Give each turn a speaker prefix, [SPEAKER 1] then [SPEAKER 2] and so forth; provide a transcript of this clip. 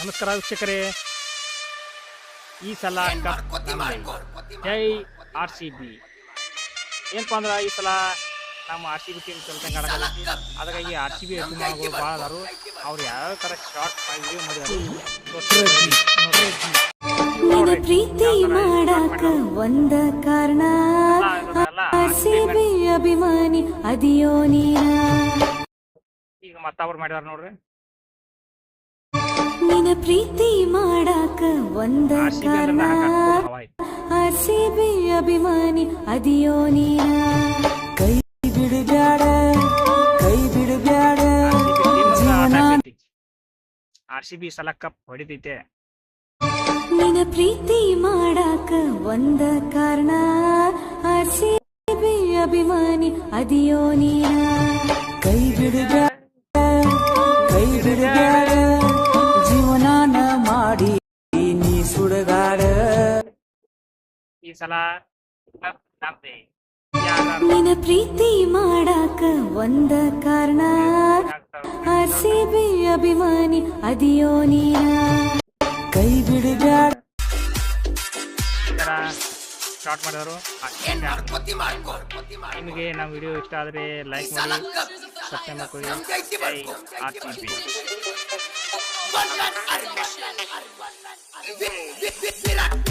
[SPEAKER 1] ನಮಸ್ಕಾರ ವೀಕ್ಷಕರೇ. ಈ ಸಲ. Jai R C B. ಏನಪ್ಪ ಅಂದ್ರೆ ಈ ಸಲ ನಮ್ಮ ಆರ್ ಸಿ ಬಿ ಟೀಮ್ ಸ್ವಲ್ಪ ಆಡಕತ್ತೈತಿ ಅದಕ್ಕಾಗಿ ಆರ್ ಸಿ ಬಿ ಅಭಿಮಾನಿಗಳು ಭಾಳ ಅದಾರು ಅವ್ರು ಯಾವ ಥರ ಶಾರ್ಟ್ ವಿಡಿಯೋ ಮಾಡಿದಾರು?
[SPEAKER 2] ಪ್ರೀತಿ ಮಾಡಾಕ ಒಂದ ಕಾರಣ. ಬಿ ಅಭಿಮಾನಿ ಅದಿಯೋ ನೀನ.
[SPEAKER 1] ಈಗ ಮತ್ತವ್ರು ಮಾಡಿದಾರ ನೋಡ್ರಿ.
[SPEAKER 2] ಪ್ರೀತಿ ಮಾಡಾಕ ಒಂದ
[SPEAKER 1] ಆರ್ ಸಿ ಬಿ ಅಂದ್ರೆ
[SPEAKER 2] ಕಾರಣ ಆರ್ಸಿಬಿ ಅಭಿಮಾನಿ ಅದಿಯೋ ನೀನ. ಕೈ ಬಿಡಬ್ಯಾಡ ಕೈ ಬಿಡಬ್ಯಾಡ
[SPEAKER 1] ಆರ್ ಸಿ ಬಿ ಸಲ ಕಪ್ ಹೊಡಿತೈತೆ.
[SPEAKER 2] ನಿನ ಪ್ರೀತಿ ಮಾಡಾಕ ಒಂದ ಕಾರಣ. ಆರ್ಸಿಬಿ ಅಭಿಮಾನಿ ಅದಿಯೋ ನೀನ. ಕೈ ಬಿಡಬ್ಯಾಡ
[SPEAKER 1] ಈ ಸಲ ಕಪ್
[SPEAKER 2] ನಿನ್ನ ಪ್ರೀತಿ ಮಾಡಾಕ ಒಂದ ಕಾರಣ. ಆರ್ಸಿಬಿ ಅಭಿಮಾನಿ ಅದಿಯೋ ನೀನ. ಕೈ ಬಿಡಬ್ಯಾಡ.
[SPEAKER 1] ಸ್ಟಾರ್ಟ್ ಮಾಡಿದವರು ನಿಮಗೆ ನಮ್ಮ ವಿಡಿಯೋ ಇಷ್ಟ ಆದರೆ ಲೈಕ್ ಮಾಡಿ ಸಬ್ಸ್ಕ್ರೈಬ್ ಮಾಡ್ಕೊಳ್ಳಿ. R C B.
[SPEAKER 3] ವಿರಾಟ್